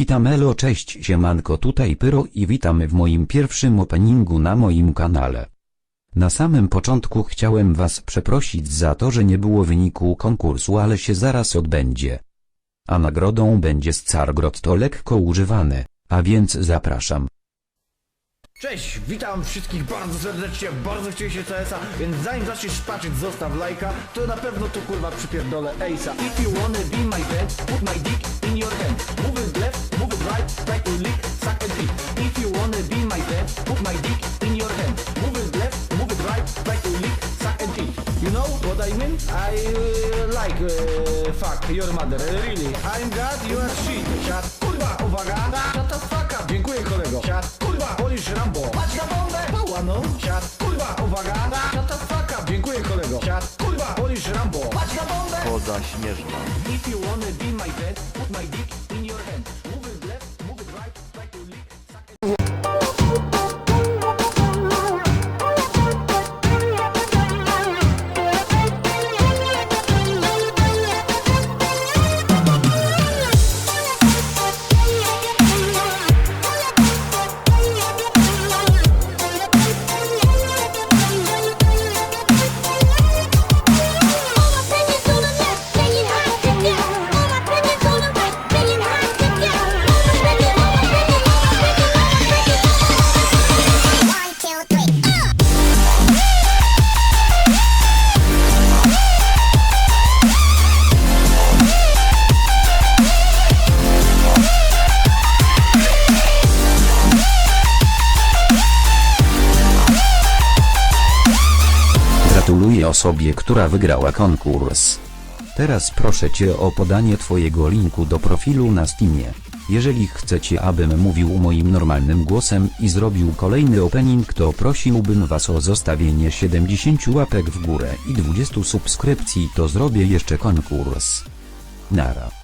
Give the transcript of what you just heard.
Witam elo cześć siemanko tutaj Pyro i witamy w moim pierwszym openingu na moim kanale. Na samym początku chciałem was przeprosić za to, że nie było wyniku konkursu, ale się zaraz odbędzie. A nagrodą będzie Scargrot to lekko używany, a więc zapraszam. Cześć, witam wszystkich bardzo serdecznie, bardzo chcieli się CS-a, więc zanim zaczniesz patrzeć zostaw lajka, to na pewno tu kurwa przypierdolę Ace'a. If you wanna be my friend, put my dick in your hand. Move it left, move it right, try to lick, suck and dick. If you wanna be my friend, put my dick in your hand. Move it left, right, to lick, suck and dick. You know what I mean? I uh, like uh, fuck your mother, really. I'm God, you are shit. Siad, kurwa, uwaga. Shut the fuck up. Dziękuję kolego. Siad, kurwa, Polish Rambo. Patrz na bombę. Pała no. Siad, kurwa, uwaga. Shut the fuck up. Dziękuję kolego. Siad, kurwa, Polish Rambo. Patrz na bombę. Poza śnieżna. If you wanna be my friend, put my dick in your hand. Gratuluję osobie, która wygrała konkurs. Teraz proszę cię o podanie twojego linku do profilu na Steamie. Jeżeli chcecie abym mówił moim normalnym głosem i zrobił kolejny opening to prosiłbym was o zostawienie 70 łapek w górę i 20 subskrypcji to zrobię jeszcze konkurs. Nara.